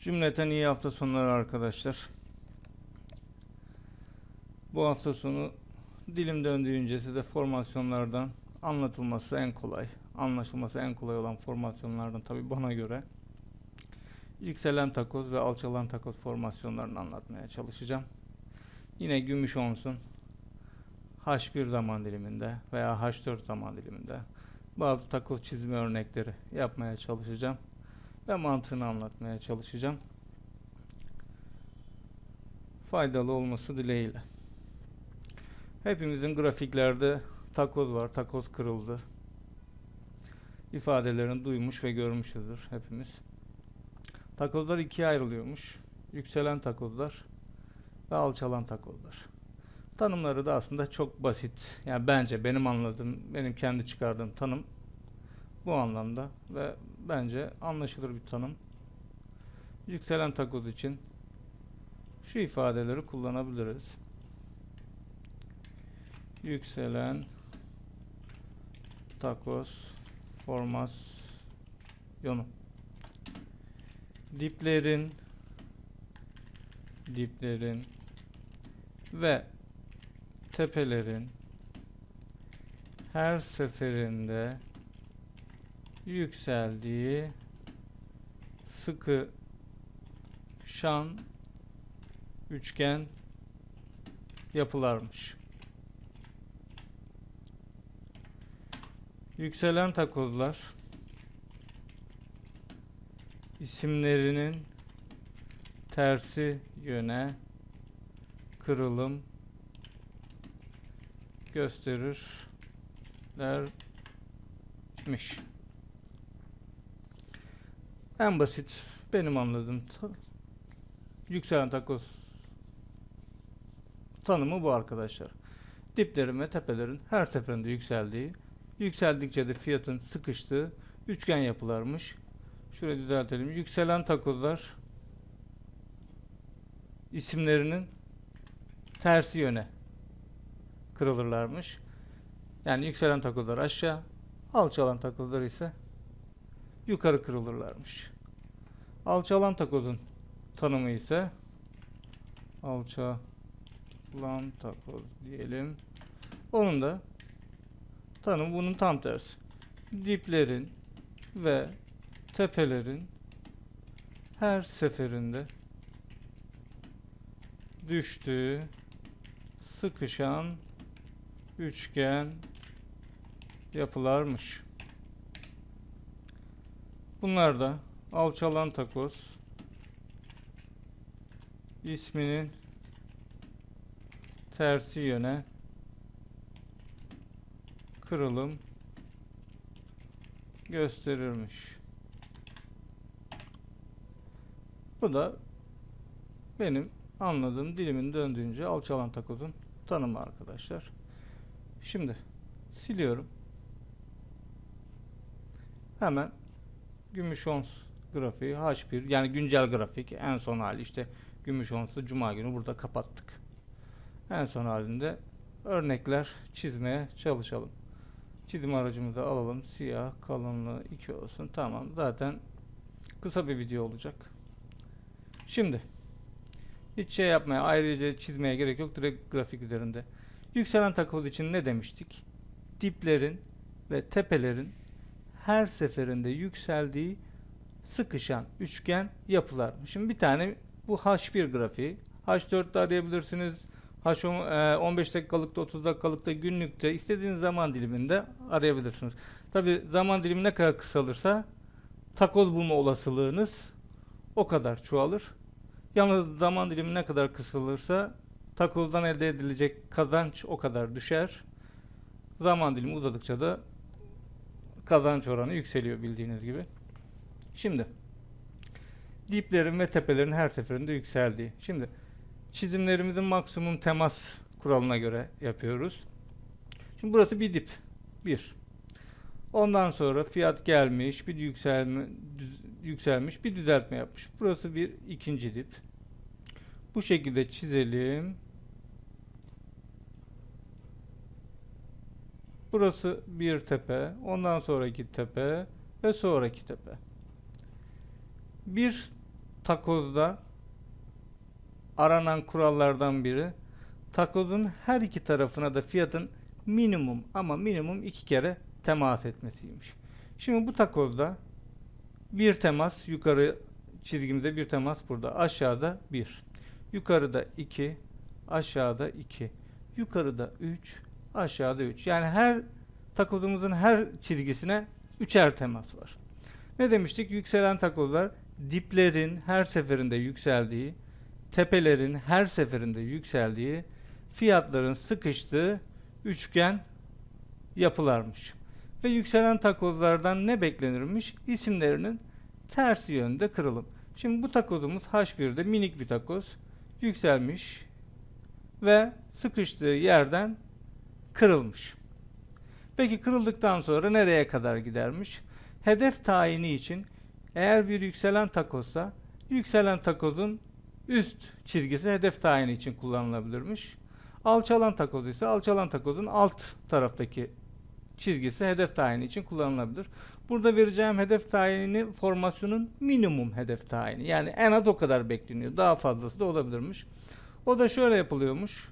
Cümleten iyi hafta sonları arkadaşlar. Bu hafta sonu dilim döndüğünce size formasyonlardan anlatılması en kolay, anlaşılması en kolay olan formasyonlardan tabi bana göre yükselen takoz ve alçalan takoz formasyonlarını anlatmaya çalışacağım. Yine gümüş onsun H1 zaman diliminde veya H4 zaman diliminde bazı takoz çizme örnekleri yapmaya çalışacağım ve mantığını anlatmaya çalışacağım. Faydalı olması dileğiyle. Hepimizin grafiklerde takoz var, takoz kırıldı. ifadelerini duymuş ve görmüşüzdür hepimiz. Takozlar ikiye ayrılıyormuş. Yükselen takozlar ve alçalan takozlar. Tanımları da aslında çok basit. Yani bence benim anladığım, benim kendi çıkardığım tanım bu anlamda ve bence anlaşılır bir tanım. Yükselen takoz için şu ifadeleri kullanabiliriz. Yükselen takoz formasyonu diplerin diplerin ve tepelerin her seferinde yükseldiği sıkı şan üçgen yapılarmış. Yükselen takozlar isimlerinin tersi yöne kırılım gösterirlermiş. En basit benim anladığım ta- yükselen takoz tanımı bu arkadaşlar. Diplerin ve tepelerin her seferinde yükseldiği, yükseldikçe de fiyatın sıkıştığı üçgen yapılarmış. Şurayı düzeltelim. Yükselen takozlar isimlerinin tersi yöne kırılırlarmış. Yani yükselen takozlar aşağı, alçalan takozlar ise yukarı kırılırlarmış. Alçalan takozun tanımı ise alçalan takoz diyelim. Onun da tanımı bunun tam tersi. Diplerin ve tepelerin her seferinde düştüğü sıkışan üçgen yapılarmış. Bunlar da alçalan takoz isminin tersi yöne kırılım gösterirmiş. Bu da benim anladığım dilimin döndüğünce alçalan takozun tanımı arkadaşlar. Şimdi siliyorum. Hemen gümüş ons grafiği H1 yani güncel grafik en son hali işte gümüş onsu cuma günü burada kapattık. En son halinde örnekler çizmeye çalışalım. Çizim aracımızı alalım. Siyah kalınlığı 2 olsun. Tamam. Zaten kısa bir video olacak. Şimdi hiç şey yapmaya ayrıca çizmeye gerek yok. Direkt grafik üzerinde. Yükselen takoz için ne demiştik? Diplerin ve tepelerin her seferinde yükseldiği sıkışan üçgen yapılar. Şimdi bir tane bu H1 grafiği. H4'te arayabilirsiniz. H10, e, 15 dakikalıkta, 30 dakikalıkta, günlükte istediğiniz zaman diliminde arayabilirsiniz. Tabi zaman dilimi ne kadar kısalırsa takoz bulma olasılığınız o kadar çoğalır. Yalnız zaman dilimi ne kadar kısalırsa takozdan elde edilecek kazanç o kadar düşer. Zaman dilimi uzadıkça da kazanç oranı yükseliyor bildiğiniz gibi. Şimdi diplerin ve tepelerin her seferinde yükseldiği. Şimdi çizimlerimizin maksimum temas kuralına göre yapıyoruz. Şimdi burası bir dip. Bir. Ondan sonra fiyat gelmiş, bir yükselme, düz- yükselmiş, bir düzeltme yapmış. Burası bir ikinci dip. Bu şekilde çizelim. Burası bir tepe, ondan sonraki tepe ve sonraki tepe. Bir takozda aranan kurallardan biri takozun her iki tarafına da fiyatın minimum ama minimum iki kere temas etmesiymiş. Şimdi bu takozda bir temas yukarı çizgimizde bir temas burada. Aşağıda bir. Yukarıda iki. Aşağıda iki. Yukarıda üç. Aşağıda üç. Yani her takozumuzun her çizgisine üçer temas var. Ne demiştik? Yükselen takozlar diplerin her seferinde yükseldiği, tepelerin her seferinde yükseldiği, fiyatların sıkıştığı üçgen yapılarmış. Ve yükselen takozlardan ne beklenirmiş? İsimlerinin tersi yönde kırılım. Şimdi bu takozumuz H1'de minik bir takoz. Yükselmiş ve sıkıştığı yerden kırılmış. Peki kırıldıktan sonra nereye kadar gidermiş? Hedef tayini için eğer bir yükselen takozsa yükselen takozun üst çizgisi hedef tayini için kullanılabilirmiş. Alçalan takoz ise alçalan takozun alt taraftaki çizgisi hedef tayini için kullanılabilir. Burada vereceğim hedef tayini formasyonun minimum hedef tayini. Yani en az o kadar bekleniyor. Daha fazlası da olabilirmiş. O da şöyle yapılıyormuş.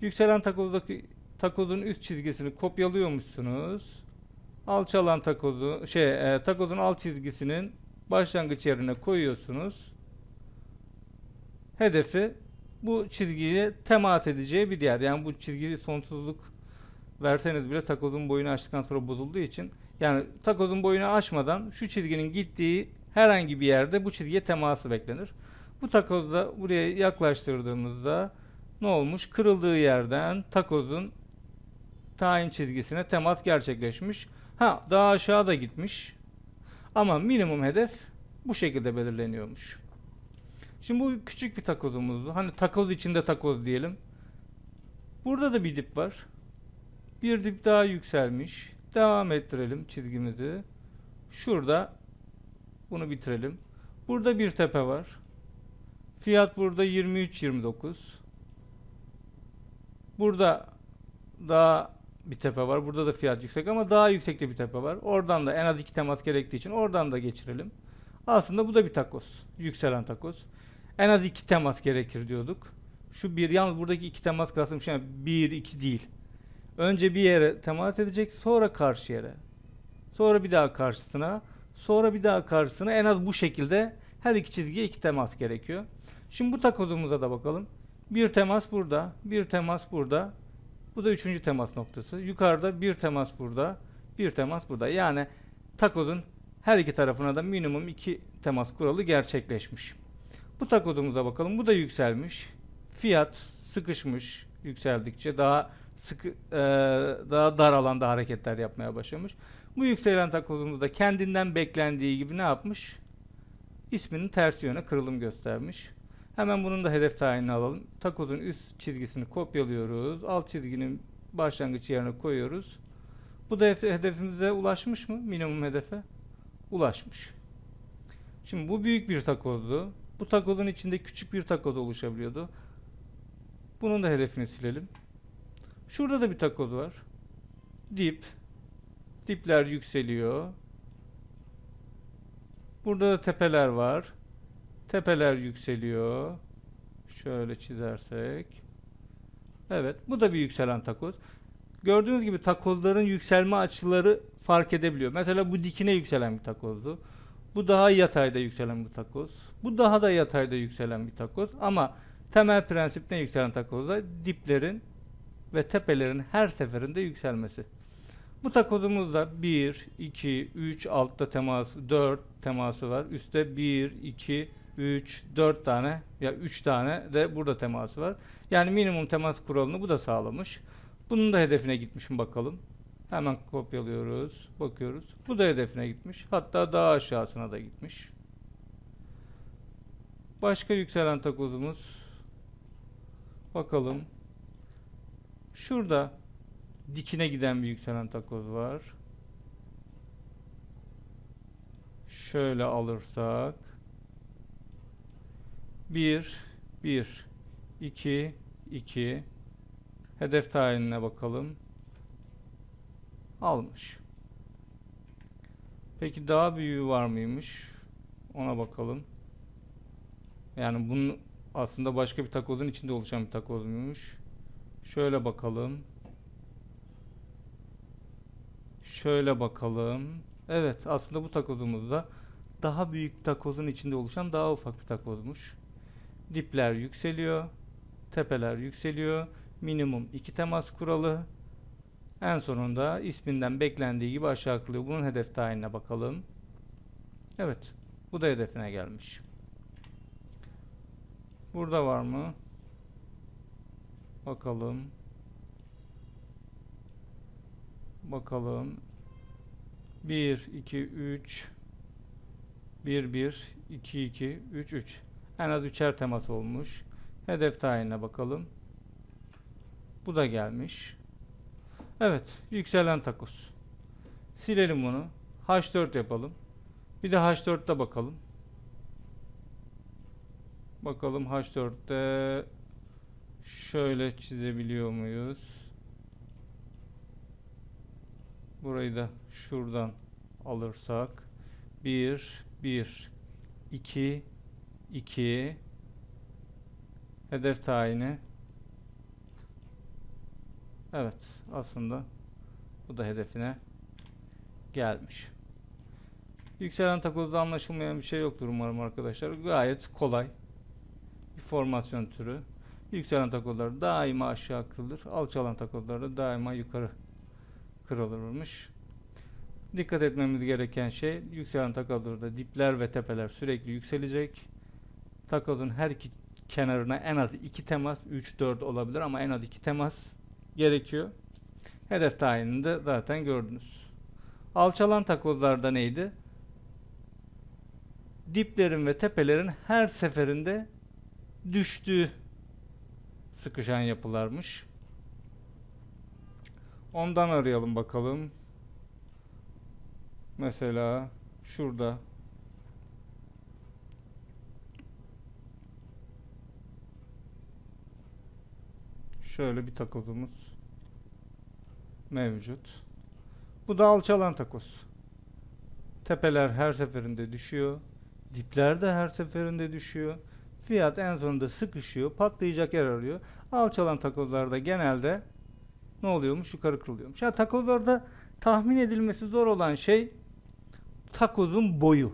Yükselen takozdaki takozun üst çizgisini kopyalıyormuşsunuz. Alçalan takozu şey e, takozun alt çizgisinin başlangıç yerine koyuyorsunuz. Hedefi bu çizgiye temas edeceği bir yer. Yani bu çizgiyi sonsuzluk verseniz bile takozun boyunu açtıktan sonra bozulduğu için yani takozun boyunu aşmadan şu çizginin gittiği herhangi bir yerde bu çizgiye teması beklenir. Bu takozda buraya yaklaştırdığımızda ne olmuş? Kırıldığı yerden takozun tayin çizgisine temas gerçekleşmiş. Ha daha aşağıda gitmiş. Ama minimum hedef bu şekilde belirleniyormuş. Şimdi bu küçük bir takozumuzdu. Hani takoz içinde takoz diyelim. Burada da bir dip var. Bir dip daha yükselmiş. Devam ettirelim çizgimizi. Şurada bunu bitirelim. Burada bir tepe var. Fiyat burada 23.29. Burada daha bir tepe var. Burada da fiyat yüksek ama daha yüksekte bir tepe var. Oradan da en az iki temas gerektiği için oradan da geçirelim. Aslında bu da bir takoz. Yükselen takoz. En az iki temas gerekir diyorduk. Şu bir yalnız buradaki iki temas kastım şey bir iki değil. Önce bir yere temas edecek sonra karşı yere. Sonra bir daha karşısına. Sonra bir daha karşısına en az bu şekilde her iki çizgiye iki temas gerekiyor. Şimdi bu takozumuza da bakalım. Bir temas burada, bir temas burada. Bu da üçüncü temas noktası. Yukarıda bir temas burada, bir temas burada. Yani takozun her iki tarafına da minimum iki temas kuralı gerçekleşmiş. Bu takozumuza bakalım. Bu da yükselmiş. Fiyat sıkışmış yükseldikçe daha sıkı e, daha dar alanda hareketler yapmaya başlamış. Bu yükselen takozumuz da kendinden beklendiği gibi ne yapmış? İsminin tersi yöne kırılım göstermiş. Hemen bunun da hedef tayinini alalım. Takozun üst çizgisini kopyalıyoruz. Alt çizginin başlangıç yerine koyuyoruz. Bu da hedefimize ulaşmış mı? Minimum hedefe. Ulaşmış. Şimdi bu büyük bir takozdu. Bu takozun içinde küçük bir takoz oluşabiliyordu. Bunun da hedefini silelim. Şurada da bir takoz var. Dip. Dipler yükseliyor. Burada da tepeler var. Tepeler yükseliyor. Şöyle çizersek. Evet. Bu da bir yükselen takoz. Gördüğünüz gibi takozların yükselme açıları fark edebiliyor. Mesela bu dikine yükselen bir takozdu. Bu daha yatayda yükselen bir takoz. Bu daha da yatayda yükselen bir takoz. Ama temel prensip ne yükselen takozda? Diplerin ve tepelerin her seferinde yükselmesi. Bu takozumuzda 1, 2, 3 altta temas, 4 teması var. Üstte 1, 2, 3, 4 tane ya 3 tane de burada teması var. Yani minimum temas kuralını bu da sağlamış. Bunun da hedefine gitmişim bakalım. Hemen kopyalıyoruz, bakıyoruz. Bu da hedefine gitmiş. Hatta daha aşağısına da gitmiş. Başka yükselen takozumuz. Bakalım. Şurada dikine giden bir yükselen takoz var. Şöyle alırsak 1 1 2 2 hedef tayinine bakalım. Almış. Peki daha büyüğü var mıymış? Ona bakalım. Yani bunun aslında başka bir takozun içinde oluşan bir takozmuymuş. Şöyle bakalım. Şöyle bakalım. Evet aslında bu takozumuz da daha büyük takozun içinde oluşan daha ufak bir takozmuş. Dipler yükseliyor. Tepeler yükseliyor. Minimum iki temas kuralı. En sonunda isminden beklendiği gibi aşağı kılıyor. Bunun hedef tayinine bakalım. Evet. Bu da hedefine gelmiş. Burada var mı? Bakalım. Bakalım. 1, 2, 3 1, 1, 2, 2, 3, 3 En az üçer temas olmuş. Hedef tayinine bakalım. Bu da gelmiş. Evet. Yükselen takus. Silelim bunu. H4 yapalım. Bir de H4'te bakalım. Bakalım H4'te şöyle çizebiliyor muyuz? Burayı da şuradan alırsak 1 1 2 2 hedef tayini Evet aslında bu da hedefine gelmiş. Yükselen takozda anlaşılmayan bir şey yoktur umarım arkadaşlar. Gayet kolay bir formasyon türü. Yükselen takozlar daima aşağı kırılır. Alçalan takozlar da daima yukarı kırılırmış. Dikkat etmemiz gereken şey yükselen takozlarda dipler ve tepeler sürekli yükselecek. Takozun her iki kenarına en az iki temas, 3-4 olabilir ama en az iki temas gerekiyor. Hedef tayinini de zaten gördünüz. Alçalan takozlarda neydi? Diplerin ve tepelerin her seferinde düştüğü sıkışan yapılarmış. Ondan arayalım bakalım. Mesela şurada şöyle bir takozumuz mevcut. Bu da alçalan takoz. Tepeler her seferinde düşüyor. Dipler de her seferinde düşüyor. Fiyat en sonunda sıkışıyor. Patlayacak yer arıyor. Alçalan takozlarda genelde ne oluyormuş? Yukarı kırılıyormuş. Ya takozlarda tahmin edilmesi zor olan şey takozun boyu.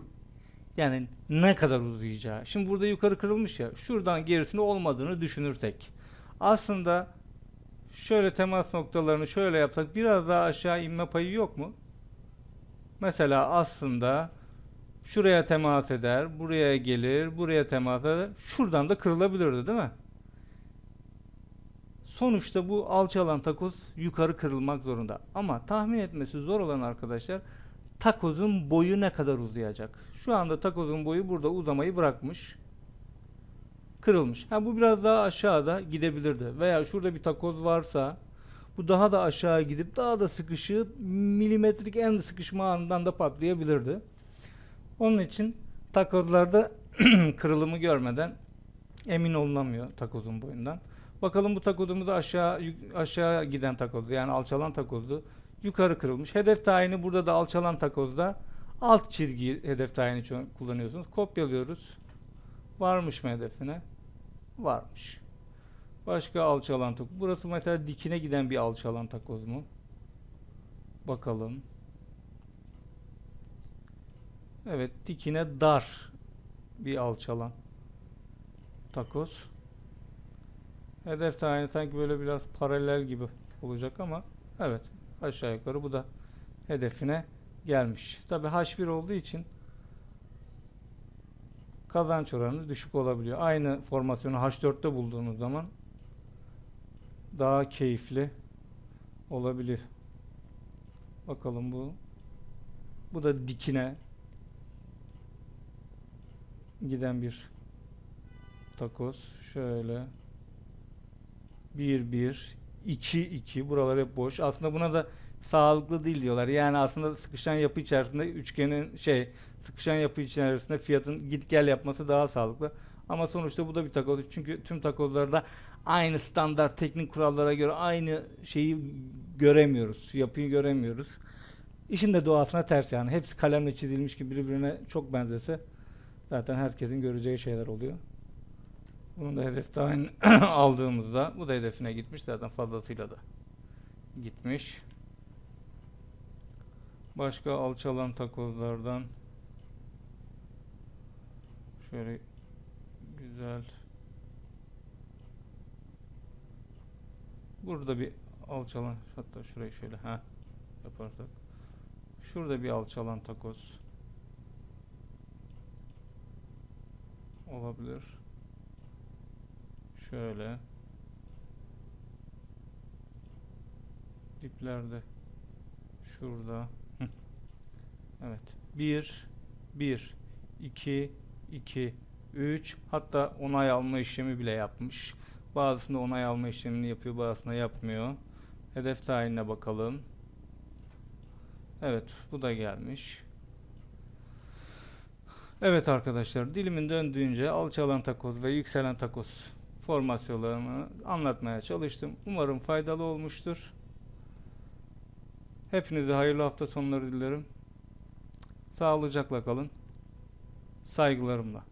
Yani ne kadar uzayacağı. Şimdi burada yukarı kırılmış ya. Şuradan gerisinde olmadığını düşünürsek. Aslında şöyle temas noktalarını şöyle yapsak biraz daha aşağı inme payı yok mu? Mesela aslında şuraya temas eder, buraya gelir, buraya temas eder. Şuradan da kırılabilirdi değil mi? Sonuçta bu alçalan takoz yukarı kırılmak zorunda. Ama tahmin etmesi zor olan arkadaşlar takozun boyu ne kadar uzayacak? Şu anda takozun boyu burada uzamayı bırakmış. Kırılmış. Ha bu biraz daha aşağıda gidebilirdi. Veya şurada bir takoz varsa bu daha da aşağı gidip daha da sıkışıp milimetrik en sıkışma anından da patlayabilirdi. Onun için takozlarda kırılımı görmeden emin olunamıyor takozun boyundan. Bakalım bu takozumuz aşağı aşağı giden takozdu. Yani alçalan takozdu. Yukarı kırılmış. Hedef tayini burada da alçalan takozda alt çizgi hedef tayini kullanıyorsunuz. Kopyalıyoruz. Varmış mı hedefine? Varmış. Başka alçalan takoz. Burası mesela dikine giden bir alçalan takoz mu? Bakalım. Evet, dikine dar bir alçalan takoz. Hedef tayini sanki böyle biraz paralel gibi olacak ama evet aşağı yukarı bu da hedefine gelmiş. Tabi H1 olduğu için kazanç oranı düşük olabiliyor. Aynı formasyonu H4'te bulduğunuz zaman daha keyifli olabilir. Bakalım bu. Bu da dikine giden bir takoz. Şöyle 1 1 2 2 buralar hep boş. Aslında buna da sağlıklı değil diyorlar. Yani aslında sıkışan yapı içerisinde üçgenin şey sıkışan yapı içerisinde fiyatın git gel yapması daha sağlıklı. Ama sonuçta bu da bir takoz. Çünkü tüm takozlarda aynı standart teknik kurallara göre aynı şeyi göremiyoruz. Yapıyı göremiyoruz. İşin de doğasına ters yani. Hepsi kalemle çizilmiş gibi birbirine çok benzese zaten herkesin göreceği şeyler oluyor. Bunu da hedef tayin aldığımızda bu da hedefine gitmiş zaten fazlasıyla da gitmiş. Başka alçalan takozlardan şöyle güzel. Burada bir alçalan hatta şurayı şöyle ha yaparsak. Şurada bir alçalan takoz olabilir. Şöyle. Diplerde şurada. Evet. 1 1 2 2 3 hatta onay alma işlemi bile yapmış. Bazısında onay alma işlemini yapıyor, bazısında yapmıyor. Hedef tayinine bakalım. Evet, bu da gelmiş. Evet arkadaşlar, dilimin döndüğünce alçalan takoz ve yükselen takoz formasyonlarını anlatmaya çalıştım. Umarım faydalı olmuştur. Hepinize hayırlı hafta sonları dilerim. Sağlıcakla kalın. Saygılarımla.